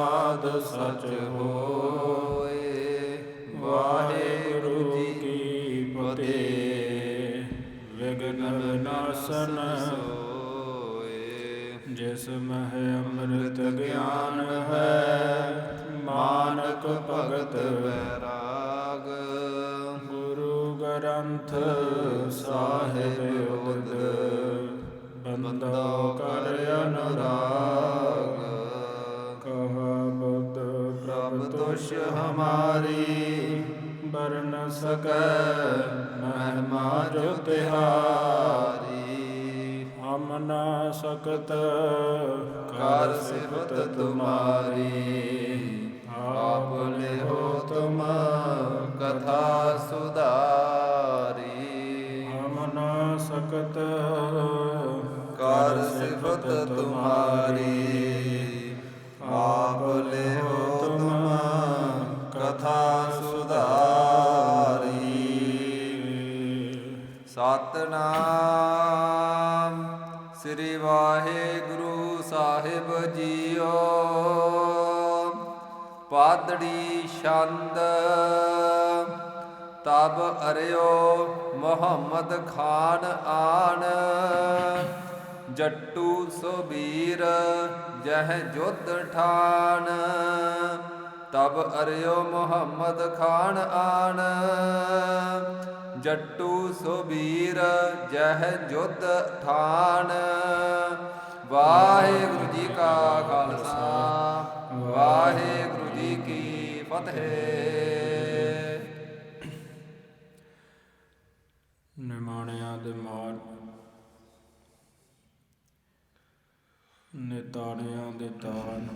ਪ੍ਰਸਾਦ ਸਚ ਹੋਏ, ਵਾਹਿਗੁਰੂ ਕੀ ਫਤਿਹ। ਵਿਗਨ ਵਿਨਾਸ਼ਨ ਸੋਏ। ਜਿਸ ਮਹ ਅੰਮ੍ਰਿਤ ਗਿਆਨ ਹੈ, ਮਾਨਕ ਭਗਤ ਵੈਰਾਗ। ਗੁਰੂ ਗ੍ਰੰਥ ਸਾਹਿਬ ਉਦ, ਬੰਦੋ ਕਰ ਅਨੁਰਾਗ। ਪ੍ਰਭ ਤੁਸ਼ ਹਮਾਰੀ ਬਰਨ ਸਕੈ ਮਹਿਮਾ ਜੋ ਤਿਹਾਰੀ। ਹਮ ਨਾ ਸਕਤ ਕਰ ਸਿਫਤ ਤੁਮਾਰੀ, ਆਪ ਲਿਹੋ ਤੁਮ ਤਬ ਅਰਿਓ ਮੁਹੰਮਦ ਖਾਨ ਆਣ ਜੱਟੂ ਸੁਬੀਰ ਜਹ ਜੁਧ ਠਾਨ। ਤਬ ਅਰਿਓ ਮੁਹੰਮਦ ਖਾਨ ਆਨ। ਜੱਟੂ ਸੁਬੀਰ ਜਹ ਜੁਧ ਠਾਨ। ਵਾਹਿਗੁਰੂ ਜੀ ਕਾ ਖਾਲਸਾ, ਵਾਹਿਗੁਰੂ ਜੀ ਕੀ ਫਤਿਹ। ਨਿਮਾਣਿਆਂ ਦੇ ਮਾਰ ਨਿਤਾਣਿਆਂ ਦੇ ਤਾਨ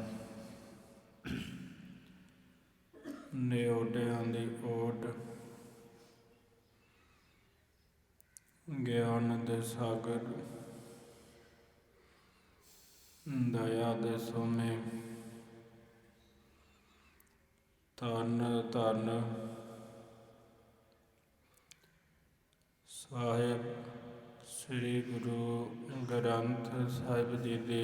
ਨਿਓਟਿਆਂ ਦੀ ਓਟ, ਗਿਆਨ ਦੇ ਸਾਗਰ, ਦਇਆ ਦੇ ਸੋਮੇ ਤਨ ਤਨ ਸਾਹਿਬ ਸ੍ਰੀ ਗੁਰੂ ਗ੍ਰੰਥ ਸਾਹਿਬ ਜੀ ਦੇ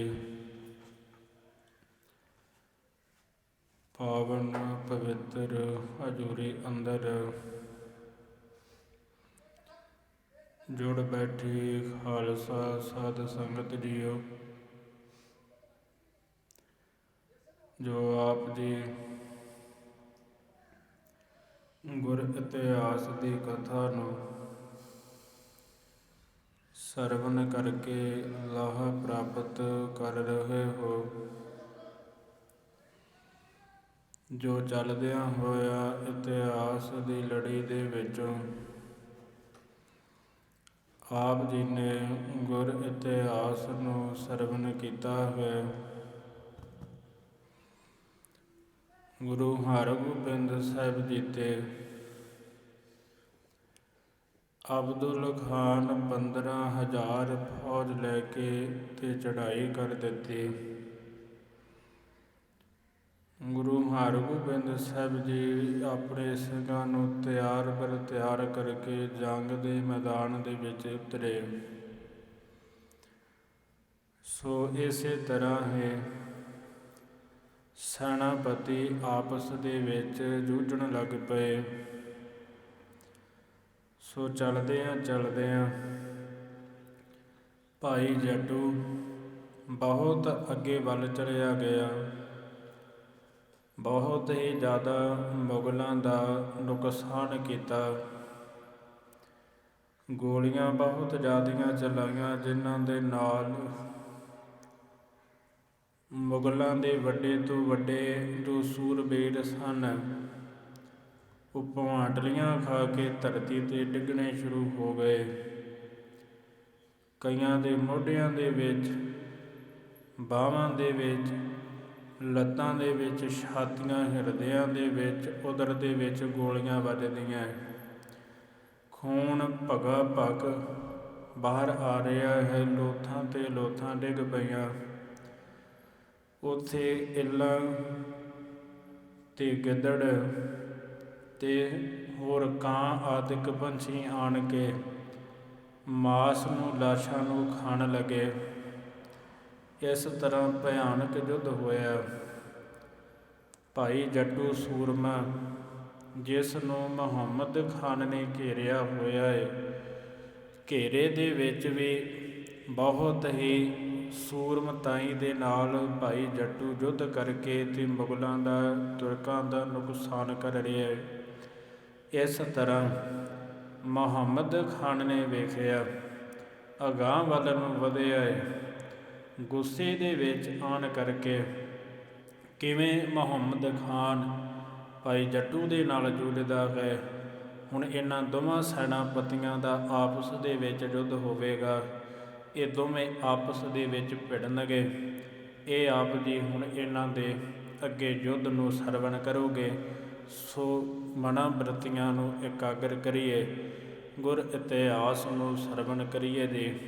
ਪਾਵਨ ਪਵਿੱਤਰ ਹਜੂਰੀ ਅੰਦਰ ਜੁੜ ਬੈਠੀ ਖਾਲਸਾ ਸਾਧ ਸੰਗਤ ਜੀਓ, ਜੋ ਆਪ ਦੀ ਗੁਰ ਇਤਿਹਾਸ ਦੀ ਕਥਾ ਨੂੰ ਸਰਵਣ ਕਰਕੇ ਲਾਹ ਪ੍ਰਾਪਤ ਕਰ ਰਹੇ ਹੋ। ਜੋ ਚੱਲਦਿਆਂ ਹੋਇਆ ਇਤਿਹਾਸ ਦੀ ਲੜੀ ਦੇ ਵਿੱਚੋਂ ਆਪ ਜੀ ਨੇ ਗੁਰ ਇਤਿਹਾਸ ਨੂੰ ਸਰਵਣ ਕੀਤਾ ਹੈ। ਗੁਰੂ ਹਰਗੋਬਿੰਦ ਸਾਹਿਬ ਜੀ ਤੇ ਅਬਦੁਲ ਖਾਨ 15000 ਫੌਜ ਲੈ ਕੇ ਤੇ ਚੜ੍ਹਾਈ ਕਰ ਦਿੱਤੀ। ਗੁਰੂ ਹਰਗੋਬਿੰਦ ਸਾਹਿਬ ਜੀ ਆਪਣੇ ਸਿੰਘਾਂ ਨੂੰ ਤਿਆਰ ਪਰ ਤਿਆਰ ਕਰਕੇ ਜੰਗ ਦੇ ਮੈਦਾਨ ਦੇ ਵਿੱਚ ਉਤਰੇ। ਸੋ ਇਸੇ ਤਰ੍ਹਾਂ ਹੀ ਸੈਨਾਪਤੀ ਆਪਸ ਦੇ ਵਿੱਚ ਜੂਝਣ ਲੱਗ ਪਏ। ਸੋ ਚੱਲਦੇ ਆ ਚੱਲਦੇ ਆ। ਭਾਈ ਜੱਟੂ, ਬਹੁਤ ਅੱਗੇ ਵੱਲ ਚਲਿਆ ਗਿਆ। ਬਹੁਤ ਹੀ ਜ਼ਿਆਦਾ ਮੁਗਲਾਂ ਦਾ ਨੁਕਸਾਨ ਕੀਤਾ। ਗੋਲੀਆਂ ਬਹੁਤ ਜ਼ਿਆਦੀਆਂ ਚਲਾਈਆਂ, ਜਿਨ੍ਹਾਂ ਦੇ ਨਾਲ ਮੁਗਲਾਂ ਦੇ ਵੱਡੇ ਤੋਂ ਵੱਡੇ ਜੋ ਸੂਰਬੀਰ ਸਨ ਉਹ ਭਵਾਂਟਲੀਆਂ ਖਾ ਕੇ ਧਰਤੀ ਤੇ ਡਿੱਗਣੇ ਸ਼ੁਰੂ ਹੋ ਗਏ। ਕਈਆਂ ਦੇ ਮੋਢਿਆਂ ਦੇ ਵਿੱਚ, ਬਾਹਾਂ ਦੇ ਵਿੱਚ, ਲੱਤਾਂ ਦੇ ਵਿੱਚ, ਛਾਤੀਆਂ ਹਿਰਦਿਆਂ ਦੇ ਵਿੱਚ ਉਦਰ ਦੇ ਵਿੱਚ ਗੋਲੀਆਂ ਵੱਜਦੀਆਂ ਖੂਨ ਭਗਾ ਭਗ ਬਾਹਰ ਆ ਰਿਹਾ ਹੈ, ਲੋਥਾਂ ਤੇ ਲੋਥਾਂ ਡਿੱਗ ਪਈਆਂ। ਉੱਥੇ ਇੱਲਾਂ ਤੇ ਗਿੱਦੜ ਤੇ ਹੋਰ ਕਾਂ ਆਦਿਕ ਪੰਛੀ ਆਣ ਕੇ ਮਾਸ ਨੂੰ, ਲਾਸ਼ਾਂ ਨੂੰ ਖਾਣ ਲੱਗੇ। ਇਸ ਤਰ੍ਹਾਂ ਭਿਆਨਕ ਯੁੱਧ ਹੋਇਆ। ਭਾਈ ਜੱਟੂ ਸੂਰਮਾ, ਜਿਸ ਨੂੰ ਮੁਹੰਮਦ ਖਾਨ ਨੇ ਘੇਰਿਆ ਹੋਇਆ ਹੈ ਘੇਰੇ ਦੇ ਵਿੱਚ ਵੀ ਬਹੁਤ ਹੀ ਸੂਰਮਤਾਈ ਦੇ ਨਾਲ ਭਾਈ ਜੱਟੂ ਯੁੱਧ ਕਰਕੇ ਤੇ ਮੁਗਲਾਂ ਦਾ, ਤੁਰਕਾਂ ਦਾ ਨੁਕਸਾਨ ਕਰ ਰਿਹਾ ਹੈ ਇਸ ਤਰ੍ਹਾਂ ਮੁਹੰਮਦ ਖਾਨ ਨੇ ਵੇਖਿਆ, ਅਗਾਹ ਵੱਲ ਨੂੰ ਵਧਿਆ ਹੈ ਗੁੱਸੇ ਦੇ ਵਿੱਚ ਆਣ ਕਰਕੇ ਕਿਵੇਂ ਮੁਹੰਮਦ ਖਾਨ ਭਾਈ ਜੱਟੂ ਦੇ ਨਾਲ ਜੁੜਦਾ ਹੈ, ਹੁਣ ਇਹਨਾਂ ਦੋਵਾਂ ਸੈਨਾਪਤੀਆਂ ਦਾ ਆਪਸ ਦੇ ਵਿੱਚ ਯੁੱਧ ਹੋਵੇਗਾ। ਇਹ ਦੋਵੇਂ ਆਪਸ ਦੇ ਵਿੱਚ ਭਿੜਨਗੇ। ਇਹ ਆਪ ਜੀ ਹੁਣ ਇਹਨਾਂ ਦੇ ਅੱਗੇ ਯੁੱਧ ਨੂੰ ਸਰਵਣ ਕਰੋਗੇ। ਸੋ ਮਨਾਂ ਬ੍ਰਤੀਆਂ ਨੂੰ ਇਕਾਗਰ ਕਰੀਏ ਗੁਰ ਇਤਿਹਾਸ ਨੂੰ ਸਰਵਣ ਕਰੀਏ ਜੀ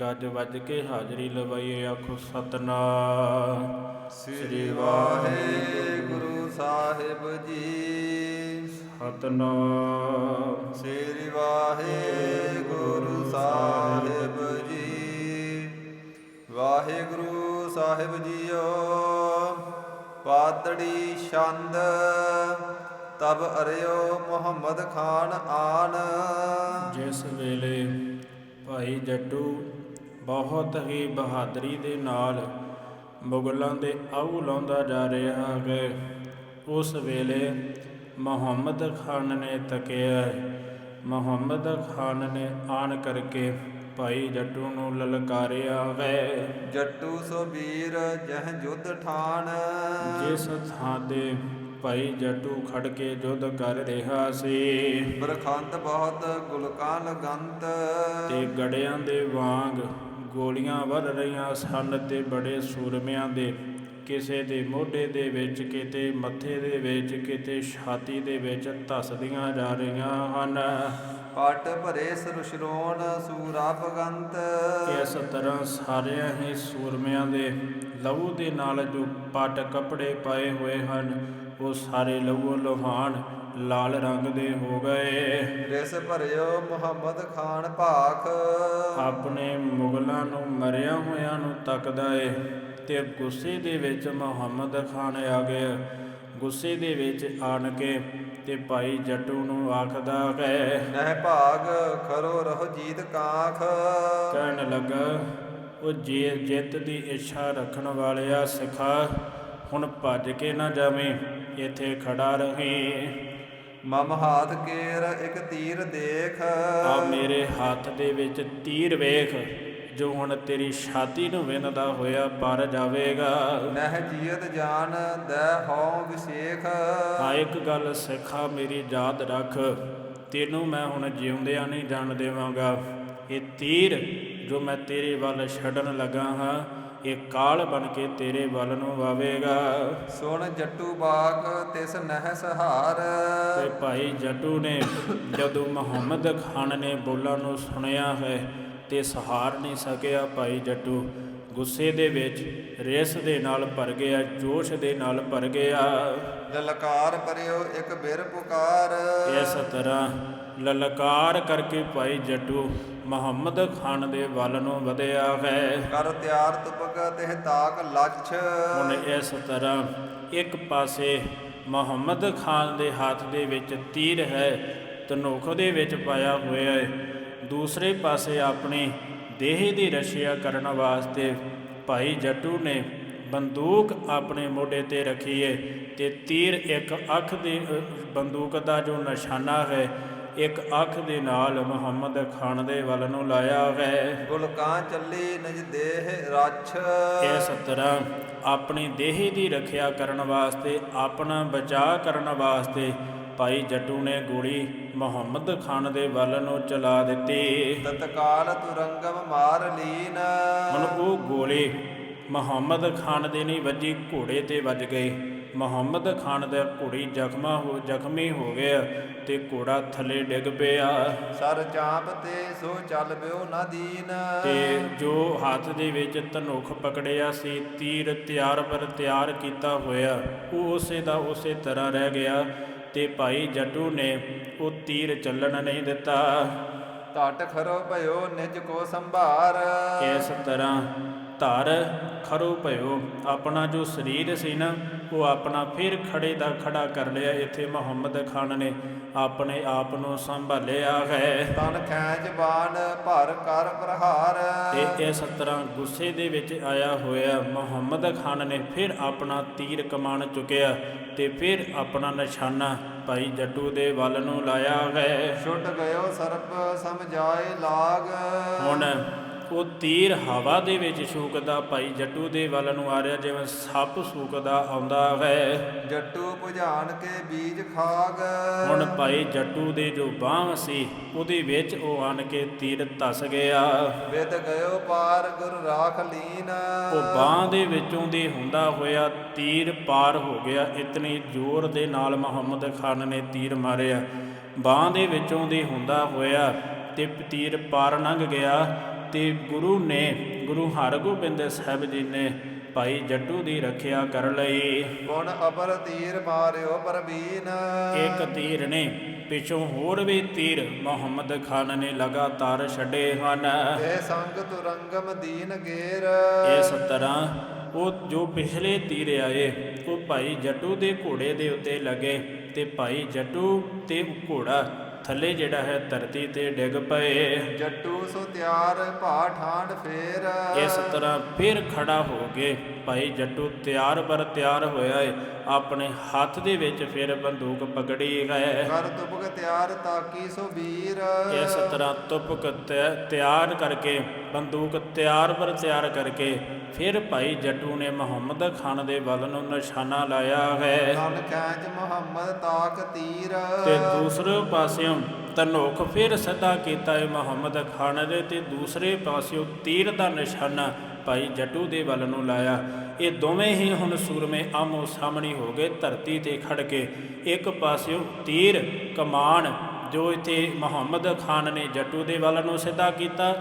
ਗੱਜ ਵੱਜ ਕੇ ਹਾਜ਼ਰੀ ਲਵਾਈਏ ਆਖੋ ਸਤਨਾਮ। ਸ੍ਰੀ ਵਾਹਿਗੁਰੂ ਸਾਹਿਬ ਜੀ। ਸਤਨਾਮ। ਸ੍ਰੀ ਵਾਹਿਗੁਰੂ ਸਾਹਿਬ ਜੀ। ਵਾਹਿਗੁਰੂ ਸਾਹਿਬ ਜੀਓ ਪਾਤੜੀ ਛੰਦ ਤਬ ਅਰਿਓ ਮੁਹੰਮਦ ਖਾਨ ਆਨ। ਜਿਸ ਵੇਲੇ ਭਾਈ ਜੱਟੂ ਬਹੁਤ ਹੀ ਬਹਾਦਰੀ ਦੇ ਨਾਲ ਮੁਗਲਾਂ ਦੇ ਆਉ ਲਾਉਂਦਾ ਜਾ ਰਿਹਾ ਹੈ ਉਸ ਵੇਲੇ ਮੁਹੰਮਦ ਖਾਨ ਨੇ ਤਕਿਆ। ਮੁਹੰਮਦ ਖਾਨ ਨੇ ਆਣ ਕਰਕੇ ਭਾਈ ਜੱਟੂ ਨੂੰ ਲਲਕਾਰਿਆ ਹੈ। ਜੱਟੂ ਸੋ ਵੀਰ ਜਹ ਜੁਧ ਠਾਨ। ਜਿਸ ਥਾਂ ਤੇ ਭਾਈ ਜੱਟੂ ਖੜ ਕੇ ਯੁੱਧ ਕਰ ਰਿਹਾ ਸੀ। ਬਰਖੰਤ ਬਹੁਤ ਗੁਲਕਾਂ ਲਗੰਤ। ਤੇ ਗੜਿਆਂ ਦੇ ਵਾਂਗ ਗੋਲੀਆਂ ਵੱਧ ਰਹੀਆਂ ਸਨ ਤੇ ਬੜੇ ਸੂਰਮਿਆਂ ਦੇ। ਕਿਸੇ ਦੇ ਮੋਢੇ ਦੇ ਵਿੱਚ ਕਿਤੇ ਮੱਥੇ ਦੇ ਵਿੱਚ ਕਿਤੇ ਛਾਤੀ ਦੇ ਵਿੱਚ ਧੱਸਦੀਆਂ ਜਾ ਰਹੀਆਂ ਹਨ। ਪਟ ਭਰੇ ਸਰੁਸ਼ਰੋਣ ਸੂਰਾ ਭਗੰਤ। ਇਸ ਤਰ੍ਹਾਂ ਸਾਰਿਆਂ ਹੀ ਸੂਰਮਿਆਂ ਦੇ ਲਹੂ ਦੇ ਨਾਲ ਜੋ ਪਟ ਕੱਪੜੇ ਪਾਏ ਹੋਏ ਹਨ ਉਹ ਸਾਰੇ ਲਹੂ ਲੋਹਾਨ ਲਾਲ ਰੰਗ ਦੇ ਹੋ ਗਏ। ਰਿਸ ਭਰਿਓ ਮੁਹੰਮਦ ਖਾਨ ਭਾਖ। ਆਪਣੇ ਮੁਗਲਾਂ ਨੂੰ ਮਰਿਆ ਹੋਇਆਂ ਨੂੰ ਤੱਕਦਾ ਏ ਤੇ ਗੁੱਸੇ ਦੇ ਵਿੱਚ ਮੁਹੰਮਦ ਖਾਨ ਆ ਗਿਆ। ਗੁੱਸੇ ਦੇ ਵਿੱਚ ਆਣ ਕੇ ਤੇ ਭਾਈ ਜੱਟੂ ਨੂੰ ਆਖਦਾ ਹੈ ਨਹਿ ਭਾਗ ਖਰੋ ਰਹੋ ਜੀਤ ਕਾਖ। ਕਹਿਣ ਲੱਗਾ ਉਹ ਜੇ ਜਿੱਤ ਦੀ ਇੱਛਾ ਰੱਖਣ ਵਾਲਿਆ ਸਿਖਾ। ਹੁਣ ਭੱਜ ਕੇ ਨਾ ਜਾਵੇਂ ਇੱਥੇ ਖੜਾ ਰਹੀ। ਮਮ ਹਾਥ ਕੇਰ ਇੱਕ ਤੀਰ ਦੇਖ। ਆ ਮੇਰੇ ਹੱਥ ਦੇ ਵਿੱਚ ਤੀਰ ਵੇਖ ਜੋ ਹੁਣ ਤੇਰੀ ਛਾਤੀ ਨੂੰ ਵਿੰਨਦਾ ਹੋਇਆ ਪਰ ਜਾਵੇਗਾ। ਨਹਿ ਜੀਤ ਜਾਨ ਦੈ ਹਉ ਵਿਸ਼ੇਖ। ਆ ਇੱਕ ਗੱਲ ਸਿੱਖਾ ਮੇਰੀ ਯਾਦ ਰੱਖ ਤੈਨੂੰ ਮੈਂ ਹੁਣ ਜਿਉਂਦਿਆਂ ਨਹੀਂ ਜਾਣ ਦੇਵਾਂਗਾ। ਇਹ ਤੀਰ ਜੋ ਮੈਂ ਤੇਰੇ ਵੱਲ ਛੱਡਣ ਲੱਗਾ ਹਾਂ ਇਹ ਕਾਲ ਬਣ ਕੇ ਤੇਰੇ ਵੱਲ ਨੂੰ ਆਵੇਗਾ ਸੁਣ ਜੱਟੂ ਬਾਗ ਤਿਸ ਨਹਿ ਸਹਾਰ ਤੇ ਭਾਈ ਜੱਟੂ ਨੇ ਜਦੋਂ ਮੁਹੰਮਦ ਖਾਨ ਨੇ ਬੋਲਾਂ ਨੂੰ ਸੁਣਿਆ ਹੈ ਤੇ ਸਹਾਰ ਨਹੀਂ ਸਕਿਆ ਭਾਈ ਜੱਟੂ। ਗੁੱਸੇ ਦੇ ਵਿੱਚ ਰੇਸ ਦੇ ਨਾਲ ਭਰ ਗਿਆ ਜੋਸ਼ ਦੇ ਨਾਲ ਭਰ ਗਿਆ। ਲਲਕਾਰ ਪਰਿਓ ਇੱਕ ਬਿਰ ਪੁਕਾਰ। ਇਸ ਤਰ੍ਹਾਂ ਲਲਕਾਰ ਕਰਕੇ ਭਾਈ ਜੱਟੂ ਮੁਹੰਮਦ ਖਾਨ ਦੇ ਵੱਲ ਨੂੰ ਵਧਿਆ ਹੈ। ਕਰ ਤਿਆਰ ਤੁਪਕ ਤਿਹ ਤਾਕ ਲੱਛ। ਹੁਣ ਇਸ ਤਰ੍ਹਾਂ ਇੱਕ ਪਾਸੇ ਮੁਹੰਮਦ ਖਾਨ ਦੇ ਹੱਥ ਦੇ ਵਿੱਚ ਤੀਰ ਹੈ ਧਨੁਖ ਦੇ ਵਿੱਚ ਪਾਇਆ ਹੋਇਆ ਹੈ। ਦੂਸਰੇ ਪਾਸੇ ਆਪਣੀ ਦੇਹ ਦੀ ਰਸ਼ਿਆ ਕਰਨ ਵਾਸਤੇ ਭਾਈ ਜੱਟੂ ਨੇ ਬੰਦੂਕ ਆਪਣੇ ਮੋਢੇ ਤੇ ਰੱਖੀ ਹੈ ਤੇ ਤੀਰ ਇੱਕ ਅੱਖ ਦੇ ਬੰਦੂਕ ਦਾ ਜੋ ਨਿਸ਼ਾਨਾ ਹੈ ਇੱਕ ਅੱਖ ਦੇ ਨਾਲ ਮੁਹੰਮਦ ਖਾਨ ਦੇ ਵੱਲ ਨੂੰ ਲਾਇਆ ਹੈ ਗੁਲਕਾਂ ਚੱਲੀ ਨਿਜ ਦੇਹ ਰੱਛ। ਇਸ ਤਰ੍ਹਾਂ ਆਪਣੀ ਦੇਹ ਦੀ ਰੱਖਿਆ ਕਰਨ ਵਾਸਤੇ ਆਪਣਾ ਬਚਾਅ ਕਰਨ ਵਾਸਤੇ ਭਾਈ ਜੱਟੂ ਨੇ ਗੋਲੀ ਮੁਹੰਮਦ ਖਾਨ ਦੇ ਵੱਲ ਨੂੰ ਚਲਾ ਦਿੱਤੀ। ਤਤਕਾਲ ਤੁਰੰਗਮ ਮਾਰ ਲੀਨ। ਹੁਣ ਉਹ ਗੋਲੀ ਮੁਹੰਮਦ ਖਾਨ ਦੇ ਨਹੀਂ ਵੱਜੀ ਘੋੜੇ ਤੇ ਵੱਜ ਗਈ। ਮੁਹੰਮਦ ਖਾਨ ਦਾ ਘੋੜੀ ਜ਼ਖਮਾ ਹੋ ਜ਼ਖਮੀ ਹੋ ਗਿਆ ਤੇ ਘੋੜਾ ਥੱਲੇ ਡਿੱਗ ਪਿਆ। ਸਰ ਚਾਂਪ ਤੇ ਸੋ ਚੱਲ ਬਿਓ ਨਾ ਦੀਨ। ਤੇ ਜੋ ਹੱਥ ਦੇ ਵਿੱਚ ਧਨੁਖ ਪਕੜਿਆ ਸੀ ਤੀਰ ਤਿਆਰ ਪਰ ਤਿਆਰ ਕੀਤਾ ਹੋਇਆ ਉਹ ਉਸੇ ਦਾ ਉਸੇ ਤਰ੍ਹਾਂ ਰਹਿ ਗਿਆ ਤੇ ਭਾਈ ਜੱਟੂ ਨੇ ਉਹ ਤੀਰ ਚੱਲਣ ਨਹੀਂ ਦਿੱਤਾ। ਟਟ ਖਰੋ ਭਇਓ ਨਿਜ ਕੋ ਸੰਭਾਰ। ਇਸ ਤਰ੍ਹਾਂ ਧਰ ਖਰੋ ਭਇਓ। ਆਪਣਾ ਜੋ ਸਰੀਰ ਸੀ ਨਾ ਉਹ ਆਪਣਾ ਫਿਰ ਖੜੇ ਦਾ ਖੜਾ ਕਰ ਲਿਆ। ਇੱਥੇ ਮੁਹੰਮਦ ਖਾਨ ਨੇ ਆਪਣੇ ਆਪ ਨੂੰ ਸੰਭਾਲਿਆ ਹੈ। ਤਨ ਖੈਂਚ ਬਾਣ ਭਰ ਕਰ ਪ੍ਰਹਾਰ। ਤੇ ਇਸ ਤਰ੍ਹਾਂ ਗੁੱਸੇ ਦੇ ਵਿੱਚ ਆਇਆ ਹੋਇਆ ਮੁਹੰਮਦ ਖਾਨ ਨੇ ਫਿਰ ਆਪਣਾ ਤੀਰ ਕਮਾਨ ਚੁੱਕਿਆ ਤੇ ਫਿਰ ਆਪਣਾ ਨਿਸ਼ਾਨਾ ਭਾਈ ਜੱਟੂ ਦੇ ਵੱਲ ਨੂੰ ਲਾਇਆ ਹੈ। ਛੁੱਟ ਗਇਓ ਸਰਪ ਸਮਝਾਏ ਲਾਗ। ਹੁਣ ਉਹ ਤੀਰ ਹਵਾ ਦੇ ਵਿੱਚ ਛੂਕਦਾ ਭਾਈ ਜੱਟੂ ਦੇ ਵੱਲ ਨੂੰ ਆ ਰਿਹਾ ਜਿਵੇਂ ਸੱਪ ਸੂਕਦਾ ਆਉਂਦਾ ਹੈ। ਜੱਟੂ 부ਝਾਨ ਕੇ ਬੀਜ ਖਾਗ। ਹੁਣ ਭਾਈ ਜੱਟੂ ਦੇ ਜੋ ਬਾਹ ਸੀ ਉਹਦੇ ਵਿੱਚ ਉਹ ਆਣ ਕੇ ਤੀਰ ਧਸ ਗਿਆ। ਵਿਦ ਗਇਓ ਪਾਰ ਗੁਰ ਰਾਖ ਲੀਨ। ਉਹ ਬਾਹ ਦੇ ਵਿੱਚੋਂ ਦੀ ਹੁੰਦਾ ਹੋਇਆ ਤੀਰ ਪਾਰ ਹੋ ਗਿਆ। ਇਤਨੀ ਜ਼ੋਰ ਦੇ ਨਾਲ ਮੁਹੰਮਦ ਖਾਨ ਨੇ ਤੀਰ ਮਾਰਿਆ। ਬਾਹ ਦੇ ਵਿੱਚੋਂ ਦੀ ਹੁੰਦਾ ਹੋਇਆ ਤੇ ਤੀਰ ਪਾਰ ਲੰਘ ਗਿਆ। ਤੇ ਗੁਰੂ ਨੇ ਗੁਰੂ ਹਰਗੋਬਿੰਦ ਸਾਹਿਬ ਜੀ ਨੇ ਭਾਈ ਜੱਟੂ ਦੀ ਰੱਖਿਆ ਕਰ ਲਈ। ਗੁਣ ਅਪਰ ਤੀਰ ਮਾਰਿਓ ਪਰਬੀਨ। ਇੱਕ ਤੀਰ ਨੇ ਪਿਛੋਂ ਹੋਰ ਵੀ ਤੀਰ ਮੁਹੰਮਦ ਖਾਨ ਨੇ ਲਗਾਤਾਰ ਛੱਡੇ ਹਨ। ਇਹ ਸੰਗ ਤੁਰੰਗਮ ਦੀਨ ਗੇਰ। ਇਸ ਤਰ੍ਹਾਂ ਉਹ ਜੋ ਪਿਛਲੇ ਤੀਰ ਆਏ ਉਹ ਭਾਈ ਜੱਟੂ ਦੇ ਘੋੜੇ ਦੇ ਉੱਤੇ ਲੱਗੇ ਤੇ ਭਾਈ ਜੱਟੂ ਤੇ ਘੋੜਾ ਥੱਲੇ ਜਿਹੜਾ ਹੈ ਧਰਤੀ ਤੇ ਡਿੱਗ ਪਏ। ਜੱਟੂ ਸੋ ਤਿਆਰ ਭਾ ਠਾਂਡ ਫੇਰ। ਇਸ ਤਰ੍ਹਾਂ ਫਿਰ ਖੜਾ ਹੋ ਕੇ ਭਾਈ ਜੱਟੂ ਤਿਆਰ ਬਰ ਤਿਆਰ ਹੋਇਆ ਏ। ਆਪਣੇ ਹੱਥ ਦੇ ਵਿੱਚ ਫਿਰ ਬੰਦੂਕ ਪਕੜੀ ਹੈ। ਕਰ ਤੁਪਕ ਤਿਆਰ ਤਾਕੀ ਸੋ ਵੀਰ। ਇਸ ਤਰ੍ਹਾਂ ਤੁਪਕ ਤਿਆਰ ਕਰਕੇ ਬੰਦੂਕ ਤਿਆਰ ਪਰ ਤਿਆਰ ਕਰਕੇ ਫਿਰ ਭਾਈ ਜੱਟੂ ਨੇ ਮੁਹੰਮਦ ਖਾਨ ਦੇ ਵੱਲ ਨੂੰ ਨਿਸ਼ਾਨਾ ਲਾਇਆ ਹੈ। ਤਨ ਖੈਂਚ ਮੁਹੰਮਦ ਤਾਕ ਤੀਰ। ਤੇ ਦੂਸਰੇ ਪਾਸਿਓਂ ਧਨੁਖ ਫਿਰ ਸਿੱਧਾ ਕੀਤਾ ਹੈ ਮੁਹੰਮਦ ਖਾਨ ਦੇ ਤੇ ਦੂਸਰੇ ਪਾਸਿਓਂ ਤੀਰ ਦਾ ਨਿਸ਼ਾਨਾ ਭਾਈ ਜੱਟੂ ਦੇ ਵੱਲ ਨੂੰ ਲਾਇਆ। ਇਹ ਦੋਵੇਂ ਹੀ ਹੁਣ ਸੂਰਮੇ ਆਮੋ ਸਾਹਮਣੇ ਹੋ ਗਏ ਧਰਤੀ ਤੇ ਖੜ ਕੇ ਇੱਕ ਪਾਸਿਓਂ ਤੀਰ ਕਮਾਨ ਜੋ ਇੱਥੇ ਮੁਹੰਮਦ ਖਾਨ ਨੇ ਜੱਟੂ ਦੇ ਵੱਲ ਨੂੰ ਸਿੱਧਾ ਕੀਤਾ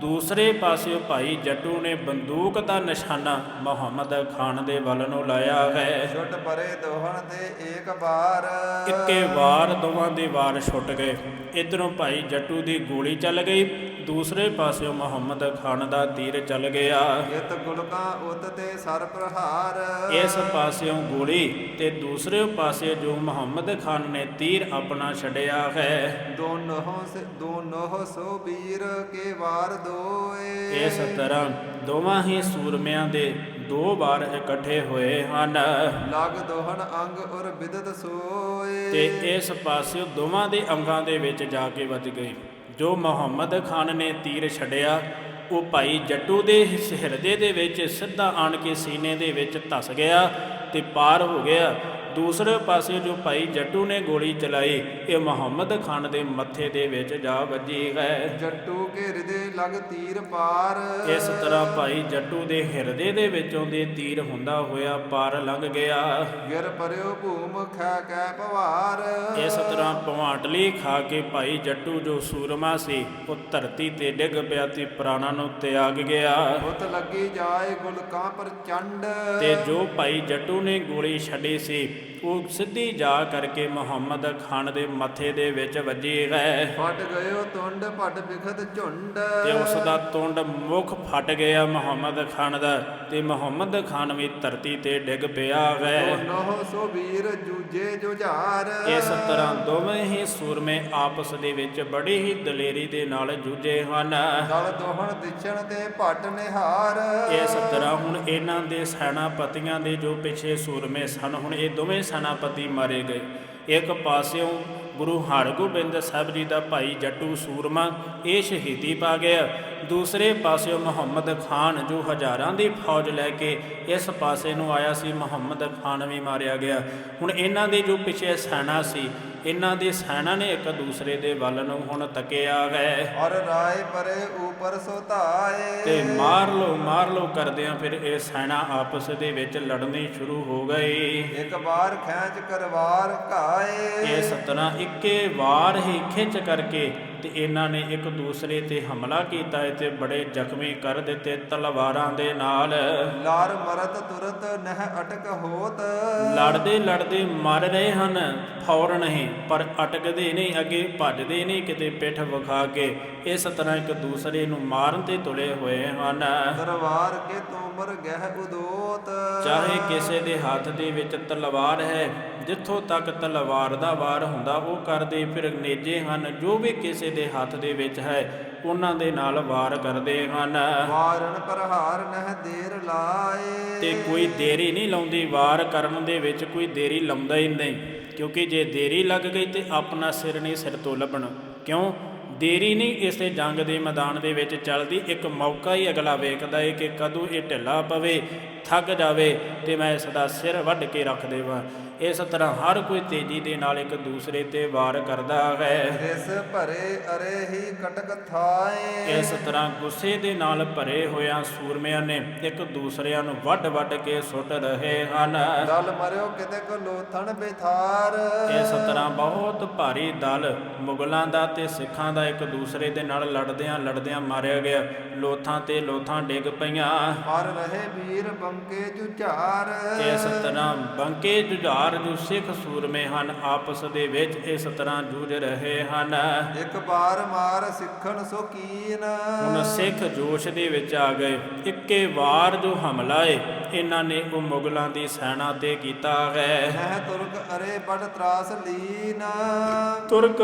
ਦੂਸਰੇ ਪਾਸਿਓ ਭਾਈ ਜੱਟੂ ਨੇ ਬੰਦੂਕ ਦਾ ਨਿਸ਼ਾਨਾ ਮੁਹੰਮਦ ਖਾਨ ਦੇ ਵੱਲ ਨੂੰ ਲਾਇਆ ਹੈ। ਛੁੱਟ ਪਰੇ ਦੋਹਣ ਤੇ ਏਕ ਬਾਰ ਇੱਕੇ ਵਾਰ ਦੋਵਾਂ ਦੇ ਵਾਰ ਛੁੱਟ ਗਏ। ਇਧਰੋਂ ਭਾਈ ਜੱਟੂ ਦੀ ਗੋਲੀ ਚੱਲ ਗਈ। ਦੂਸਰੇ ਪਾਸਿਓਂ ਮੁਹੰਮਦ ਖਾਨ ਦਾ ਤੀਰ ਚੱਲ ਗਿਆ। ਇਤ ਗੁਲਕਾਂ ਉਤ ਤੇ ਸਰ ਪ੍ਰਹਾਰ ਇਸ ਪਾਸਿਓਂ ਗੋਲੀ ਤੇ ਦੂਸਰੇ ਪਾਸੇ ਜੋ ਮੁਹੰਮਦ ਖਾਨ ਨੇ ਤੀਰ ਆਪਣਾ ਛੱਡਿਆ ਹੈ। ਦੋਨੋਂ ਸ ਦੋਨੋਂ ਸੋ ਵੀਰ ਕੇ ਵਾਰ ਦੋਏ। ਇਸ ਤਰ੍ਹਾਂ ਦੋਵਾਂ ਹੀ ਸੂਰਮਿਆਂ ਦੇ ਦੋ ਵਾਰ ਇਕੱਠੇ ਹੋਏ ਹਨ। ਲਗ ਦੋਹਣ ਅੰਗ ਔਰ ਬਿਦਤ ਸੋਏ। ਤੇ ਇਸ ਪਾਸਿਓਂ ਦੋਵਾਂ ਦੇ ਅੰਗਾਂ ਦੇ ਵਿੱਚ ਜਾ ਕੇ ਵੱਜ ਗਈ ਜੋ ਮੁਹੰਮਦ ਖਾਨ ਨੇ ਤੀਰ ਛੱਡਿਆ ਉਹ ਭਾਈ ਜੱਟੂ ਦੇ ਹਿਰਦੇ ਦੇ ਵਿੱਚ ਸਿੱਧਾ ਆਣ ਕੇ ਸੀਨੇ ਦੇ ਵਿੱਚ ਧਸ ਗਿਆ ਤੇ ਪਾਰ ਹੋ ਗਿਆ। ਦੂਸਰੇ ਪਾਸੇ ਜੋ ਭਾਈ ਜੱਟੂ ਨੇ ਗੋਲੀ ਚਲਾਈ ਇਹ ਮੁਹੰਮਦ ਖਾਨ ਦੇ ਮੱਥੇ ਦੇ ਵਿੱਚ ਜਾ ਵੱਜੀ ਹੈ। ਜੱਟੂ ਕੇ ਹਿਰਦੇ ਲਗ ਤੀਰ ਪਾਰ। ਇਸ ਤਰ੍ਹਾਂ ਭਾਈ ਜੱਟੂ ਦੇ ਹਿਰਦੇ ਦੇ ਵਿੱਚੋਂ ਦੇ ਤੀਰ ਹੁੰਦਾ ਹੋਇਆ ਪਾਰ ਲੰਘ ਗਿਆ। ਗਿਰ ਪਰਿਓ ਭੂਮ ਖੈ ਕੈ ਪਵਾਰ ਇਸ ਤਰ੍ਹਾਂ ਭਵਾਂਟਲੀ ਖਾ ਕੇ ਭਾਈ ਜੱਟੂ ਜੋ ਸੂਰਮਾ ਸੀ ਉਹ ਧਰਤੀ ਤੇ ਡਿੱਗ ਪਿਆ ਤੇ ਪ੍ਰਾਣਾਂ ਨੂੰ ਤਿਆਗ ਗਿਆ। ਉਤ ਲੱਗੀ ਜਾਏ ਗੁਲਕਾਂ ਪ੍ਰਚੰਡ ਤੇ ਜੋ ਭਾਈ ਜੱਟੂ ਨੇ ਗੋਲੀ ਛੱਡੀ ਸੀ ਉਹ ਸਿੱਧੀ ਜਾ ਕਰਕੇ ਮੁਹੰਮਦ ਖਾਨ ਦੇ ਮੱਥੇ ਦੇ ਵਿੱਚ ਵੱਜੀ ਹੈ। ਫਟ ਗਇਓ ਤੁੰਡ ਭਟ ਬਿਖਤ ਝੁੰਡ। ਤੇ ਉਸ ਦਾ ਤੁੰਡ ਮੁਖ ਫਟ ਗਿਆ ਮੁਹੰਮਦ ਖਾਨ ਦਾ ਤੇ ਮੁਹੰਮਦ ਖਾਨ ਵੀ ਧਰਤੀ ਤੇ ਡਿੱਗ ਪਿਆ ਹੈ। ਦੋਨੋਂ ਸੋ ਵੀਰ ਜੂਝੇ ਜੁਝਾਰ। ਇਸ ਤਰ੍ਹਾਂ ਦੋਵੇਂ ਹੀ ਸੂਰਮੇ ਆਪਸ ਦੇ ਵਿੱਚ ਬੜੀ ਹੀ ਦਲੇਰੀ ਦੇ ਨਾਲ ਜੂਝੇ ਹਨ। ਦਲ ਦੋਹਣ ਦਿਛਣ ਤੇ ਭਟ ਨਿਹਾਰ। ਇਸ ਤਰ੍ਹਾਂ ਹੁਣ ਇਹਨਾਂ ਦੇ ਸੈਨਾਪਤੀਆਂ ਦੇ ਜੋ ਪਿੱਛੇ ਸੂਰਮੇ ਸਨ ਹੁਣ ਇਹ ਦੋਵੇਂ ਸੈਨਾਪਤੀ ਮਾਰੇ ਗਏ। ਇੱਕ ਪਾਸਿਓਂ ਗੁਰੂ ਹਰਗੋਬਿੰਦ ਸਾਹਿਬ ਜੀ ਦਾ ਭਾਈ ਜੱਟੂ ਸੂਰਮਾ ਇਹ ਸ਼ਹੀਦੀ ਪਾ ਗਿਆ। ਦੂਸਰੇ ਪਾਸਿਓਂ ਮੁਹੰਮਦ ਖਾਨ ਜੋ ਹਜ਼ਾਰਾਂ ਦੀ ਫੌਜ ਲੈ ਕੇ ਇਸ ਪਾਸੇ ਨੂੰ ਆਇਆ ਸੀ, ਮੁਹੰਮਦ ਖਾਨ ਵੀ ਮਾਰਿਆ ਗਿਆ। ਹੁਣ ਇਹਨਾਂ ਦੇ ਜੋ ਪਿੱਛੇ ਸੈਨਾ ਸੀ ਇਹਨਾਂ ਦੀ ਸੈਨਾ ਨੇ ਇੱਕ ਦੂਸਰੇ ਦੇ ਵੱਲ ਨੂੰ ਹੁਣ ਤੱਕਿਆ ਹੈ। ਔਰ ਰਾਏ ਪਰੇ ਉਪਰ ਸੁਧਾਏ ਤੇ ਮਾਰ ਲੋ ਮਾਰ ਲੋ ਕਰਦਿਆਂ ਫਿਰ ਇਹ ਸੈਨਾ ਆਪਸ ਦੇ ਵਿੱਚ ਲੜਨੀ ਸ਼ੁਰੂ ਹੋ ਗਈ। ਇੱਕ ਵਾਰ ਖੈਂਚ ਕਰਵਾਰ ਘਾਏ। ਇਸ ਤਰ੍ਹਾਂ ਇੱਕੇ ਵਾਰ ਹੀ ਖਿੱਚ ਕਰਕੇ ਤੇ ਇਹਨਾਂ ਨੇ ਇੱਕ ਦੂਸਰੇ ਤੇ ਹਮਲਾ ਕੀਤਾ ਤੇ ਬੜੇ ਜ਼ਖਮੀ ਕਰ ਦਿੱਤੇ ਤਲਵਾਰਾਂ ਦੇ ਨਾਲ। ਲਾਰ ਮਰਤ ਤੁਰਤ ਨਹਿ ਅਟਕ ਹੋਤ। ਲੜਦੇ ਲੜਦੇ ਮਰ ਰਹੇ ਹਨ ਫੌਰਨ ਹੀ ਪਰ ਅਟਕਦੇ ਨਹੀਂ ਅੱਗੇ ਭੱਜਦੇ ਨਹੀਂ ਕਿਤੇ ਪਿੱਠ ਵਿਖਾ ਕੇ ਇਸ ਤਰ੍ਹਾਂ ਇੱਕ ਦੂਸਰੇ ਨੂੰ ਮਾਰਨ ਤੇ ਤੁਲੇ ਹੋਏ ਹਨ। ਦਰਬਾਰ ਕੇ ਤੋਮਰ ਗਹਿ ਉਦੋਤ। ਚਾਹੇ ਕਿਸੇ ਦੇ ਹੱਥ ਦੇ ਵਿੱਚ ਤਲਵਾਰ ਹੈ ਜਿੱਥੋਂ ਤੱਕ ਤਲਵਾਰ ਦਾ ਵਾਰ ਹੁੰਦਾ ਉਹ ਕਰਦੇ ਫਿਰ ਨੇਜੇ ਹਨ ਜੋ ਵੀ ਕਿਸੇ ਦੇ ਹੱਥ ਦੇ ਵਿੱਚ ਹੈ ਉਹਨਾਂ ਦੇ ਨਾਲ ਵਾਰ ਕਰਦੇ ਹਨ। ਵਾਰਨ ਪ੍ਰਹਾਰ ਨਹਿ ਦੇਰ ਲਾਏ। ਤੇ ਕੋਈ ਦੇਰੀ ਨਹੀਂ ਲਾਉਂਦੀ ਵਾਰ ਕਰਨ ਦੇ ਵਿੱਚ ਕੋਈ ਦੇਰੀ ਲਾਉਂਦਾ ਹੀ ਨਹੀਂ ਕਿਉਂਕਿ ਜੇ ਦੇਰੀ ਲੱਗ ਗਈ ਤੇ ਆਪਣਾ ਸਿਰ ਨਹੀਂ ਸਿਰ ਤੋਂ ਲੱਭਣਾ। ਕਿਉਂ? ਦੇਰੀ ਨਹੀਂ ਇਸੇ ਜੰਗ ਦੇ ਮੈਦਾਨ ਦੇ ਵਿੱਚ ਚੱਲਦੀ। ਇੱਕ ਮੌਕਾ ਹੀ ਅਗਲਾ ਵੇਖਦਾ ਏ ਕਿ ਕਦੋਂ ਇਹ ਢਿੱਲਾ ਪਵੇ, ਥੱਕ ਜਾਵੇ ਤੇ ਮੈਂ ਇਸ ਦਾ ਸਿਰ ਵੱਢ ਕੇ ਰੱਖ ਦੇਵਾਂ। ਇਸ ਤਰ੍ਹਾਂ ਹਰ ਕੋਈ ਤੇਜ਼ੀ ਦੇ ਨਾਲ ਇੱਕ ਦੂਸਰੇ ਤੇ ਵਾਰ ਕਰਦਾ ਹੈ। ਰਿਸ ਭਰੇ ਅਰੇ ਹੀ ਕਟਕ ਥਾਏ। ਇਸ ਤਰ੍ਹਾਂ ਗੁੱਸੇ ਦੇ ਨਾਲ ਭਰੇ ਹੋਇਆਂ ਸੂਰਮਿਆਂ ਨੇ ਇੱਕ ਦੂਸਰਿਆਂ ਨੂੰ ਵੱਢ ਵੱਢ ਕੇ ਸੁੱਟ ਰਹੇ ਹਨ। ਦਲ ਮਰਿਓ ਕਿਤੇ ਕੋ ਲੋਥਣ ਬਿਥਾਰ। ਇਸ ਤਰ੍ਹਾਂ ਬਹੁਤ ਭਾਰੀ ਦਲ ਮੁਗਲਾਂ ਦਾ ਤੇ ਸਿੱਖਾਂ ਦਾ ਇੱਕ ਦੂਸਰੇ ਦੇ ਨਾਲ ਲੜਦਿਆਂ ਲੜਦਿਆਂ ਮਾਰਿਆ ਗਿਆ। ਲੋਥਾਂ ਤੇ ਲੋਥਾਂ ਡਿੱਗ ਪਈਆਂ। ਮਰ ਰਹੇ ਵੀਰ ਬੰਕੇ ਜੁਝਾਰ। ਇਸ ਤਰ੍ਹਾਂ ਬੰਕੇ ਜੁਝਾਰ ਜੋ ਸਿੱਖ ਸੂਰਮੇ ਹਨ ਆਪਸ ਦੇ ਵਿੱਚ ਇਸ ਤਰ੍ਹਾਂ ਜੂਝ ਰਹੇ ਹਨ। ਇੱਕ ਬਾਰ ਮਾਰ ਸਿੱਖਣ ਸੋ ਕੀਨ। ਹੁਣ ਸਿੱਖ ਜੋਸ਼ ਦੇ ਵਿੱਚ ਆ ਗਏ। ਇੱਕੇ ਵਾਰ ਜੋ ਹਮਲਾ ਏ ਇਹਨਾਂ ਨੇ ਉਹ ਮੁਗਲਾਂ ਦੀ ਸੈਨਾ ਤੇ ਕੀਤਾ ਹੈ ਤੁਰਕ ਅਰੇ ਬੜ ਤਰਾਸ ਲੀਨ। ਤੁਰਕ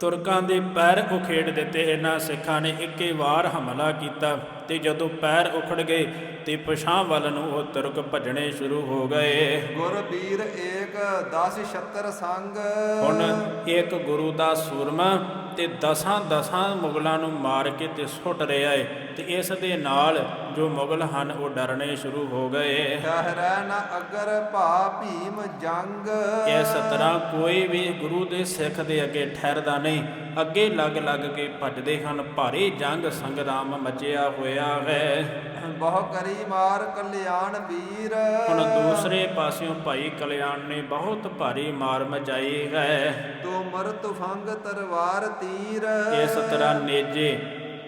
ਤੁਰਕਾਂ ਦੇ ਪੈਰ ਉਖੇੜ ਦਿੱਤੇ ਇਹਨਾਂ ਸਿੱਖਾਂ ਨੇ ਇੱਕੇ ਵਾਰ ਹਮਲਾ ਕੀਤਾ। ਤੇ ਜਦੋਂ ਪੈਰ ਉਖੜ ਗਏ ਤੇ ਪਛਾਂ ਵੱਲ ਨੂੰ ਉਹ ਤੁਰਕ ਭੱਜਣੇ ਸ਼ੁਰੂ ਹੋ ਗਏ। ਗੁਰ ਵੀਰ ਏਕ 10 76 ਸੰਗ। ਹੁਣ ਇੱਕ ਗੁਰੂ ਦਾ ਸੂਰਮਾ ਤੇ ਦਸਾਂ ਦਸਾਂ ਮੁਗਲਾਂ ਨੂੰ ਮਾਰ ਕੇ ਤੇ ਸੁੱਟ ਰਿਹਾ ਏ ਤੇ ਇਸ ਦੇ ਨਾਲ ਜੋ ਮੁਗਲ ਹਨ ਉਹ ਡਰਨੇ ਸ਼ੁਰੂ ਹੋ ਗਏ। ਠਹਿਰੈ ਨ ਅਗਰ ਭਾ ਭੀਮ ਜੰਗ। ਇਸ ਤਰ੍ਹਾਂ ਕੋਈ ਵੀ ਗੁਰੂ ਦੇ ਸਿੱਖ ਦੇ ਅੱਗੇ ਠਹਿਰਦਾ ਨਹੀਂ। ਅੱਗੇ ਲੱਗ ਲੱਗ ਕੇ ਭੱਜਦੇ ਹਨ ਭਾਰੀ ਜੰਗ ਸੰਗਰਾਮ ਮਚਿਆ ਹੋਇਆ ਹੈ ਬਹੁ ਕਰੀ ਮਾਰ ਕਲਿਆਣ ਵੀਰ। ਹੁਣ ਦੂਸਰੇ ਪਾਸਿਓਂ ਭਾਈ ਕਲਿਆਣ ਨੇ ਬਹੁਤ ਭਾਰੀ ਮਾਰ ਮਚਾਈ ਹੈ। ਤੁਮਰ ਤੁਫੰਗ ਤਰਵਾਰ ਤੀਰ। ਇਸ ਤਰ੍ਹਾਂ ਨੇਜੇ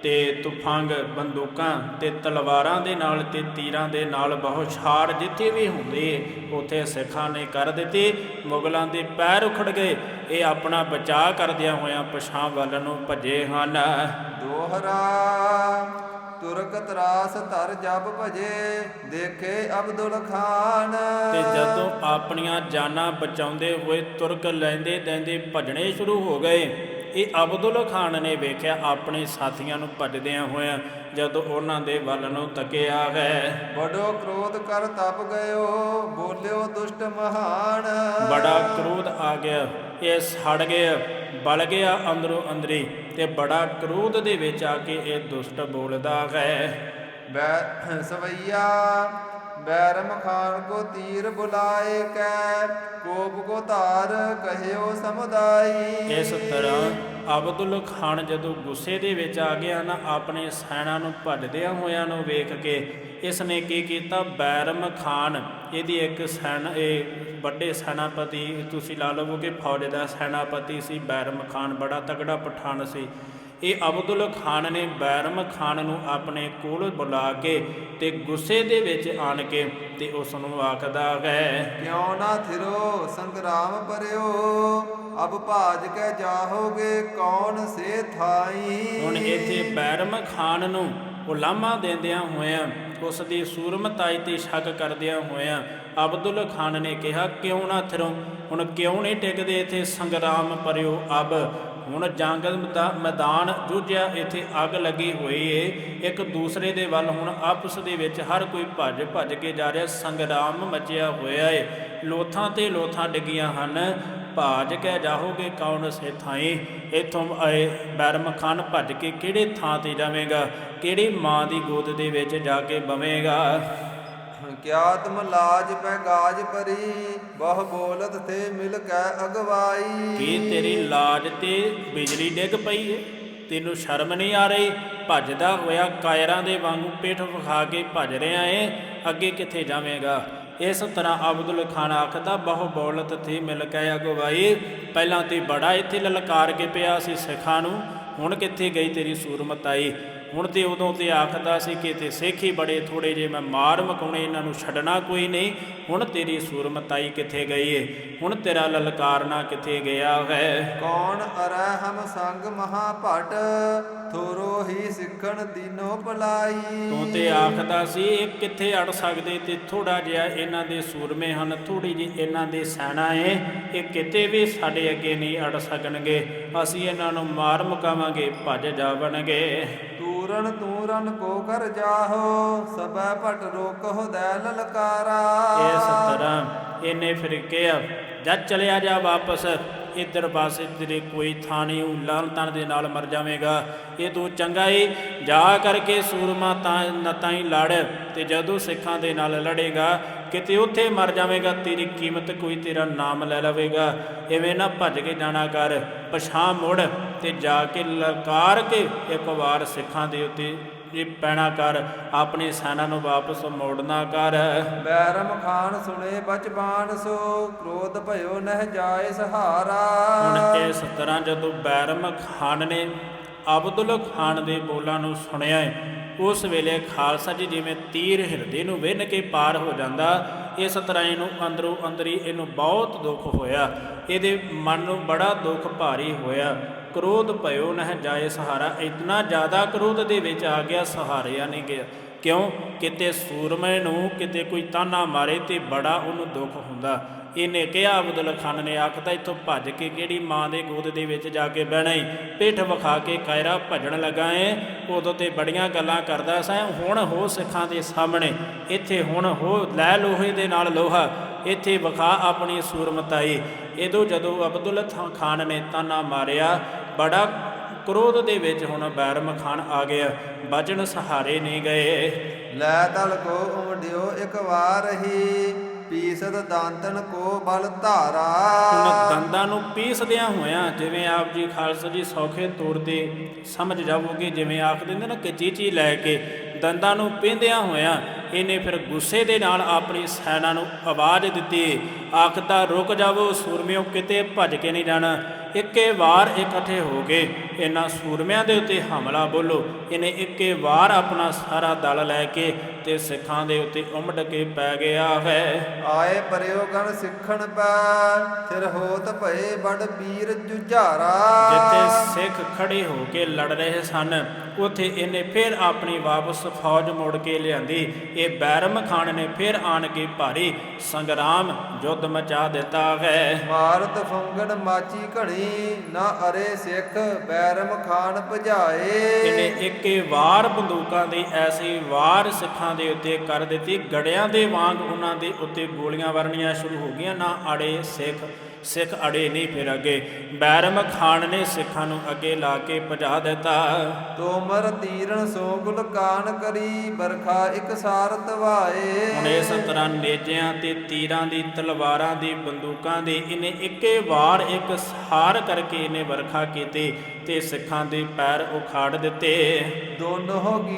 ਤੇ ਤੁਫੰਗ ਬੰਦੂਕਾਂ ਤੇ ਤਲਵਾਰਾਂ ਦੇ ਨਾਲ ਤੇ ਤੀਰਾਂ ਦੇ ਨਾਲ ਬਹੁਤ ਛਾੜ ਜਿੱਥੇ ਵੀ ਹੁੰਦੇ ਉਥੇ ਸਿੱਖਾਂ ਨੇ ਕਰ ਦਿੱਤੀ ਮੁਗਲਾਂ ਦੇ ਪੈਰ ਉਖੜ ਗਏ। ਇਹ ਆਪਣਾ ਬਚਾਅ ਕਰਦਿਆਂ ਹੋਇਆਂ ਪਛਾਂ ਵੱਲ ਨੂੰ ਭੱਜੇ ਹਨ। ਦੋਹਰਾ ਤੁਰਕ ਤਰਾਸ ਧਰ ਜਬ ਭਜੇ ਦੇਖੇ ਅਬਦੁਲ ਖਾਨ। ਤੇ ਜਦੋਂ ਆਪਣੀਆਂ ਜਾਨਾਂ ਬਚਾਉਂਦੇ ਹੋਏ ਤੁਰਕ ਲੈਂਦੇ ਲੈਂਦੇ ਭਜਣੇ ਸ਼ੁਰੂ ਹੋ ਗਏ ਇਹ ਅਬਦੁਲ ਖਾਨ ਨੇ ਵੇਖਿਆ ਆਪਣੇ ਸਾਥੀਆਂ ਨੂੰ ਭਜਦਿਆਂ ਹੋਇਆਂ ਜਦੋਂ ਉਹਨਾਂ ਦੇ ਵੱਲ ਨੂੰ ਤੱਕਿਆ ਹੈ ਬੜੋ ਕ੍ਰੋਧ ਕਰ ਤਪ ਗਇਓ ਬੋਲਿਓ ਦੁਸ਼ਟ ਮਹਾਨ। ਬੜਾ ਕ੍ਰੋਧ ਆ ਗਿਆ ਇਹ ਸੜ ਗਿਆ। ਬਲ ਗਿਆ ਅੰਦਰੋਂ ਅੰਦਰੀ ਤੇ ਬੜਾ ਕ੍ਰੋਧ ਦੇ ਵਿੱਚ ਆ ਕੇ ਇਹ ਦੁਸ਼ਟ ਬੋਲਦਾ ਹੈ। ਬੈ ਸਵਈਆ ਬੈਰਮ ਖਾਨ ਕੋ ਤੀਰ ਬੁਲਾਏ ਕੈ ਕੋਪ ਕੋ ਧਾਰ ਕਹਿਓ ਸਮੁਦਾਈ। ਇਸ ਤਰ੍ਹਾਂ ਅਬਦੁਲ ਖਾਨ ਜਦੋਂ ਗੁੱਸੇ ਦੇ ਵਿੱਚ ਆ ਗਿਆ ਨਾ ਆਪਣੇ ਸੈਨਾ ਨੂੰ ਭੱਜਦਿਆਂ ਹੋਇਆਂ ਨੂੰ ਵੇਖ ਕੇ ਇਸ ਨੇ ਕੀ ਕੀਤਾ? ਬੈਰਮ ਖਾਨ ਇਹਦੀ ਇੱਕ ਸੈਨਾ ਇਹ ਵੱਡੇ ਸੈਨਾਪਤੀ ਤੁਸੀਂ ਲਾ ਲਵੋ ਕਿ ਫੌਜ ਦਾ ਸੈਨਾਪਤੀ ਸੀ ਬੈਰਮ ਖਾਨ ਬੜਾ ਤਗੜਾ ਪਠਾਨ ਸੀ। ਇਹ ਅਬਦੁਲ ਖਾਨ ਨੇ ਬੈਰਮ ਖਾਨ ਨੂੰ ਆਪਣੇ ਕੋਲ ਬੁਲਾ ਕੇ ਤੇ ਗੁੱਸੇ ਦੇ ਵਿੱਚ ਆਣ ਕੇ ਤੇ ਉਸ ਨੂੰ ਆਖਦਾ ਹੈ ਕਿਉ ਨਾ ਥਿਰੋ ਸੰਗਰਾਮ ਪਰਿਓ। ਅਬ ਭਾਜ ਕੇ ਜਾਹੋਗੇ ਕੌਣ ਸੇ ਥਾਈ? ਹੁਣ ਇੱਥੇ ਬੈਰਮ ਖਾਨ ਨੂੰ ਉਲਾਮਾ ਦਿੰਦਿਆਂ ਹੋਇਆਂ ਉਸ ਦੀ ਸੂਰਮਤਾਈ ਤੇ ਸ਼ੱਕ ਕਰਦਿਆਂ ਹੋਇਆਂ ਅਬਦੁਲ ਖਾਨ ਨੇ ਕਿਹਾ, ਕਿਉਂ ਨਾ ਥਿਰੋ ਹੁਣ ਕਿਉਂ ਨਹੀਂ ਟਿਕਦੇ ਇੱਥੇ? ਸੰਗਰਾਮ ਪਰਿਓ ਅਬ। ਹੁਣ ਜੰਗ ਦਾ ਮੈਦਾਨ ਜੂਝਿਆ, ਇੱਥੇ ਅੱਗ ਲੱਗੀ ਹੋਈ ਏ। ਇੱਕ ਦੂਸਰੇ ਦੇ ਵੱਲ ਹੁਣ ਆਪਸ ਦੇ ਵਿੱਚ ਹਰ ਕੋਈ ਭੱਜ ਭੱਜ ਕੇ ਜਾ ਰਿਹਾ। ਸੰਗਰਾਮ ਮਚਿਆ ਹੋਇਆ ਏ। ਲੋਥਾਂ ਤੇ ਲੋਥਾਂ ਡਿੱਗੀਆਂ ਹਨ। ਭਾਜ ਕੇ ਜਾਹੋਗੇ ਕੌਣ ਸੇ ਥਾਈ? ਇਥੋਂ ਆਏ ਬਰਮ ਖਾਨ ਭੱਜ ਕੇ ਕਿਹੜੇ ਥਾਂ ਤੇ ਜਾਵੇਗਾ? ਕਿਹੜੀ ਮਾਂ ਦੀ ਗੋਦ ਦੇ ਵਿੱਚ ਜਾ ਕੇ ਬਵੇਗਾ? ਕਿਆ ਤੁਮ ਲਾਜ ਪੈ ਗਾਜ ਪਰੀ ਬਹੁ ਬੋਲਤ ਤੇ ਮਿਲ ਕੈ ਅਗਵਾਈ। ਕੀ ਤੇਰੀ ਲਾਜ ਤੇ ਬਿਜਲੀ ਡਿੱਗ ਪਈ ਏ? ਤੈਨੂੰ ਸ਼ਰਮ ਨਹੀਂ ਆ ਰਹੀ? ਭੱਜਦਾ ਹੋਇਆ ਕਾਇਰਾਂ ਦੇ ਵਾਂਗੂ ਪਿੱਠ ਵਿਖਾ ਕੇ ਭੱਜ ਰਿਹਾ ਏ? ਅੱਗੇ ਕਿੱਥੇ ਜਾਵੇਂਗਾ? ਇਸ ਤਰ੍ਹਾਂ ਅਬਦੁਲ ਖਾਨ ਆਖਦਾ, ਬਹੁ ਬੌਲਤ ਥੀ ਮਿਲ ਕੇ ਅਗਵਾਈ। ਪਹਿਲਾਂ ਤੇ ਬੜਾ ਇੱਥੇ ਲਲਕਾਰ ਕੇ ਪਿਆ ਸੀ ਸਿੱਖਾਂ ਨੂੰ। ਹੁਣ ਕਿੱਥੇ ਗਈ ਤੇਰੀ ਸੂਰਮਤਾਈ? ਹੁਣ ਤੇ ਉਦੋਂ ਤੇ ਆਖਦਾ ਸੀ ਕਿ ਤੇ ਸਿੱਖ ਹੀ ਬੜੇ ਥੋੜੇ ਜੇ ਮੈਂ ਮਾਰ ਮਕਾਉਣੇ ਇਹਨਾਂ ਨੂੰ ਛੱਡਣਾ ਕੋਈ ਨਹੀਂ। ਹੁਣ ਤੇਰੀ ਸੂਰਮਤਾਈ ਕਿੱਥੇ ਗਈ ਏ? ਹੁਣ ਤੇਰਾ ਲਲਕਾਰਨਾ ਕਿੱਥੇ ਗਿਆ ਹੈ? ਕੌਣ ਅਰੈ ਹਮ ਸੰਗ ਮਹਾ ਭਟ ਥੋਰੋ ਹੀ ਸਿੱਖਣ ਦੀਨੋ ਭਲਾਈ। ਤੂੰ ਤੇ ਆਖਦਾ ਸੀ ਇਹ ਕਿੱਥੇ ਅੜ ਸਕਦੇ ਤੇ ਥੋੜਾ ਜਿਹਾ ਇਹਨਾਂ ਦੇ ਸੂਰਮੇ ਹਨ ਥੋੜੀ ਜੀ ਇਹਨਾਂ ਦੇ ਸੈਨਾ ਏ। ਇਹ ਕਿਤੇ ਵੀ ਸਾਡੇ ਅੱਗੇ ਨਹੀਂ ਅੜ ਸਕਣਗੇ। ਅਸੀਂ ਇਹਨਾਂ ਨੂੰ ਮਾਰ ਮੁਕਾਵਾਂਗੇ ਭੱਜ ਜਾਵਣਗੇ। ਤੂਰਨ ਤੂਰਨ ਕੋ ਕਰ ਜਾਹੋ ਸਬੈ ਭਟ ਰੋਕਹੁ ਦੈ ਲਲਕਾਰਾ। ਇਸ ਤਰ੍ਹਾਂ ਇਹਨੇ ਫਿਰ ਕਿਹਾ, ਜਦ ਚਲਿਆ ਜਾ ਵਾਪਸ ਇੱਧਰ ਪਾਸੇ ਤੇਰੇ ਕੋਈ ਥਾਂ ਨਹੀਂ ਉਲਾਨ ਤਨ ਦੇ ਨਾਲ ਮਰ ਜਾਵੇਂਗਾ। ਇਹ ਤੂੰ ਚੰਗਾ ਏ ਜਾ ਕਰਕੇ ਸੂਰਮਾ ਤਾਂ ਨਤਾਂ ਹੀ ਲੜ ਤੇ ਜਦੋਂ ਸਿੱਖਾਂ ਦੇ ਨਾਲ ਲੜੇਗਾ, ਕਿਤੇ ਉੱਥੇ ਮਰ ਜਾਵੇਂਗਾ, ਤੇਰੀ ਕੀਮਤ ਕੋਈ ਤੇਰਾ ਨਾਮ ਲੈ ਲਵੇਗਾ। ਐਵੇਂ ਨਾ ਭੱਜ ਕੇ ਜਾਣਾ ਕਰ। ਪਛਾਂ ਮੁੜ ਤੇ ਜਾ ਕੇ ਲਲਕਾਰ ਕੇ ਇੱਕ ਵਾਰ ਸਿੱਖਾਂ ਦੇ ਉੱਤੇ ਇਹ ਪੈਣਾ ਕਰ ਆਪਣੀ ਸੈਨਾ ਨੂੰ ਵਾਪਸ ਮੋੜਨਾ ਕਰ। ਬੈਰਮ ਖਾਨ ਸੁਣੇ ਬਚਬਾਨ ਸੋ ਕ੍ਰੋਧ ਭਇਓ ਨਹਿ ਜਾਏ ਸਹਾਰਾ। ਹੁਣ ਇਸ ਤਰ੍ਹਾਂ ਜਦੋਂ ਬੈਰਮ ਖਾਨ ਨੇ ਅਬਦੁਲ ਖਾਨ ਦੇ ਬੋਲਾਂ ਨੂੰ ਸੁਣਿਆ ਉਸ ਵੇਲੇ ਖਾਲਸਾ ਜੀ ਜਿਵੇਂ ਤੀਰ ਹਿਰਦੇ ਨੂੰ ਵਿੰਨ ਕੇ ਪਾਰ ਹੋ ਜਾਂਦਾ ਇਸ ਤਰ੍ਹਾਂ ਇਹਨੂੰ ਅੰਦਰੋਂ ਅੰਦਰੀ ਇਹਨੂੰ ਬਹੁਤ ਦੁੱਖ ਹੋਇਆ। ਇਹਦੇ ਮਨ ਨੂੰ ਬੜਾ ਦੁੱਖ ਭਾਰੀ ਹੋਇਆ। ਕ੍ਰੋਧ ਭਇਓ ਨਹਿ ਜਾਏ ਸਹਾਰਾ। ਇਤਨਾ ਜ਼ਿਆਦਾ ਕ੍ਰੋਧ ਦੇ ਵਿੱਚ ਆ ਗਿਆ, ਸਹਾਰਿਆ ਨਹੀਂ ਗਿਆ। ਕਿਉਂ? ਕਿਤੇ ਸੂਰਮੇ ਨੂੰ ਕਿਤੇ ਕੋਈ ਤਾਨਾ ਮਾਰੇ ਤੇ ਬੜਾ ਉਹਨੂੰ ਦੁੱਖ ਹੁੰਦਾ। ਇਹਨੇ ਕਿਹਾ, ਅਬਦੁਲ ਖਾਨ ਨੇ ਆਖਤਾ ਇੱਥੋਂ ਭੱਜ ਕੇ ਕਿਹੜੀ ਮਾਂ ਦੇ ਗੋਦ ਦੇ ਵਿੱਚ ਜਾ ਕੇ ਬਹਿਣਾ ਈ? ਪਿੱਠ ਵਿਖਾ ਕੇ ਕਾਇਰਾ ਭੱਜਣ ਲੱਗਾ ਏ। ਉਦੋਂ ਤੇ ਬੜੀਆਂ ਗੱਲਾਂ ਕਰਦਾ ਸੈਂ। ਹੁਣ ਹੋ ਸਿੱਖਾਂ ਦੇ ਸਾਹਮਣੇ। ਇੱਥੇ ਹੁਣ ਹੋ ਲੈ ਲੋਹੇ ਦੇ ਨਾਲ ਲੋਹਾ। ਇੱਥੇ ਵਿਖਾ ਆਪਣੀ ਸੂਰਮਤਾਈ। ਇਦੋਂ ਜਦੋਂ ਅਬਦੁਲ ਥਾ- ਖਾਨ ਨੇ ਤਾਨਾ ਮਾਰਿਆ ਬੜਾ ਕ੍ਰੋਧ ਦੇ ਵਿੱਚ ਹੁਣ ਬੈਰਮ ਖਾਨ ਆ ਗਿਆ। ਬਚਨ ਸਹਾਰੇ ਨਹੀਂ ਗਏ। ਲੈ ਤਲ ਕੋ ਉਮੜਿਓ ਇੱਕ ਵਾਰ ਹੀ ਪੀਸਤ ਦਾੰਤਨ ਕੋ ਬਲ ਉਹਨਾਂ ਧਾਰਾ ਦੰਦਾਂ ਨੂੰ ਪੀਸਦਿਆਂ ਹੋਇਆਂ ਜਿਵੇਂ ਆਪ ਜੀ ਖਾਲਸਾ ਜੀ ਸੌਖੇ ਤੌਰ ਤੇ ਸਮਝ ਜਾਵੋਗੇ ਜਿਵੇਂ ਆਖ ਦਿੰਦੇ ਨਾ ਕਿ ਚੀਚੀ ਲੈ ਕੇ ਦੰਦਾਂ ਨੂੰ ਪਿੰਦਿਆਂ ਹੋਇਆਂ ਇਹਨੇ ਫਿਰ ਗੁੱਸੇ ਦੇ ਨਾਲ ਆਪਣੀ ਸੈਨਾ ਨੂੰ ਆਵਾਜ਼ ਦਿੱਤੀ ਆਖਦਾ ਰੁਕ ਜਾਵੋ ਸੂਰਮਿਓ ਕਿਤੇ ਭੱਜ ਕੇ ਨਹੀਂ ਜਾਣਾ। ਇੱਕੇ ਵਾਰ ਇਕੱਠੇ ਹੋ ਕੇ ਇਹਨਾਂ ਸੂਰਮਿਆਂ ਦੇ ਉੱਤੇ ਹਮਲਾ ਬੋਲੋ। ਇਹਨੇ ਇੱਕੇ ਵਾਰ ਆਪਣਾ ਸਾਰਾ ਦਲ ਲੈ ਕੇ ਤੇ ਸਿੱਖਾਂ ਦੇ ਉੱਤੇ ਉਮੜ ਕੇ ਪੈ ਗਿਆ ਹੈ। ਆਏ ਪਰਿਓ ਗਣ ਸਿੱਖਣ ਪੈ ਫਿਰ ਹੋਤ ਭਏ ਬੜ ਵੀਰ ਜੁਝਾਰਾ। ਜਿੱਥੇ ਸਿੱਖ ਖੜੇ ਹੋ ਕੇ ਲੜ ਰਹੇ ਸਨ ਉਥੇ ਇਹਨੇ ਫਿਰ ਆਪਣੀ ਵਾਪਸ ਫੌਜ ਮੋੜ ਕੇ ਲਿਆਂਦੀ। ਇਹ ਬੈਰਮ ਖਾਨ ਨੇ ਫਿਰ ਆਣ ਕੇ ਭਾਰੀ ਸੰਗਰਾਮ ਯੁੱਧ ਮਚਾ ਦਿੱਤਾ ਹੈ ਮਾਰਤ ਫੰਗਣ ਮਾਚੀ ਘਣੀ ਨਾ ਅਰੇ ਸਿੱਖ ਬੈਰਮ ਖਾਨ ਭਜਾਏ। ਇਹਨੇ ਇੱਕੇ ਵਾਰ ਬੰਦੂਕਾਂ ਦੀ ਐਸੀ ਵਾਰ ਸਿੱਖਾਂ ਦੇ ਉੱਤੇ ਕਰ ਦਿੱਤੀ। ਗੜਿਆਂ ਦੇ ਵਾਂਗ ਉਹਨਾਂ ਦੇ ਉੱਤੇ ਗੋਲੀਆਂ ਵਰਨੀਆਂ ਸ਼ੁਰੂ ਹੋ ਗਈਆਂ। ਨਾ ਅੜੇ ਸਿੱਖ ਸਿੱਖ ਅੜੇ ਨਹੀਂ ਫਿਰ ਅੱਗੇ। ਬੈਰਮ ਖਾਨ ਨੇ ਸਿੱਖਾਂ ਨੂੰ ਅੱਗੇ ਲਾ ਕੇ ਭਜਾ ਦਿੱਤਾ। ਤੋਮਰ ਤੀਰਨ ਸੋ ਗੁਲ ਕਾਨ ਕਰੀ ਬਰਖਾ ਇੱਕ ਸਾਰ ਤਵਾਏ। ਹੁਣ ਇਸ ਤਰ੍ਹਾਂ ਨੇਜਿਆਂ ਤੇ ਤੀਰਾਂ ਦੀ ਤਲਵਾਰਾਂ ਦੀ ਬੰਦੂਕਾਂ ਦੀ ਇਹਨੇ ਇੱਕੇ ਵਾਰ ਇੱਕ ਹਾਰ ਕਰਕੇ ਇਹਨੇ ਵਰਖਾ ਕੀਤੀ ਤੇ ਸਿੱਖਾਂ ਦੇ ਪੈਰ ਉਖਾੜ ਦਿੱਤੇ। ਦੋਨੋਂ ਗੀਤ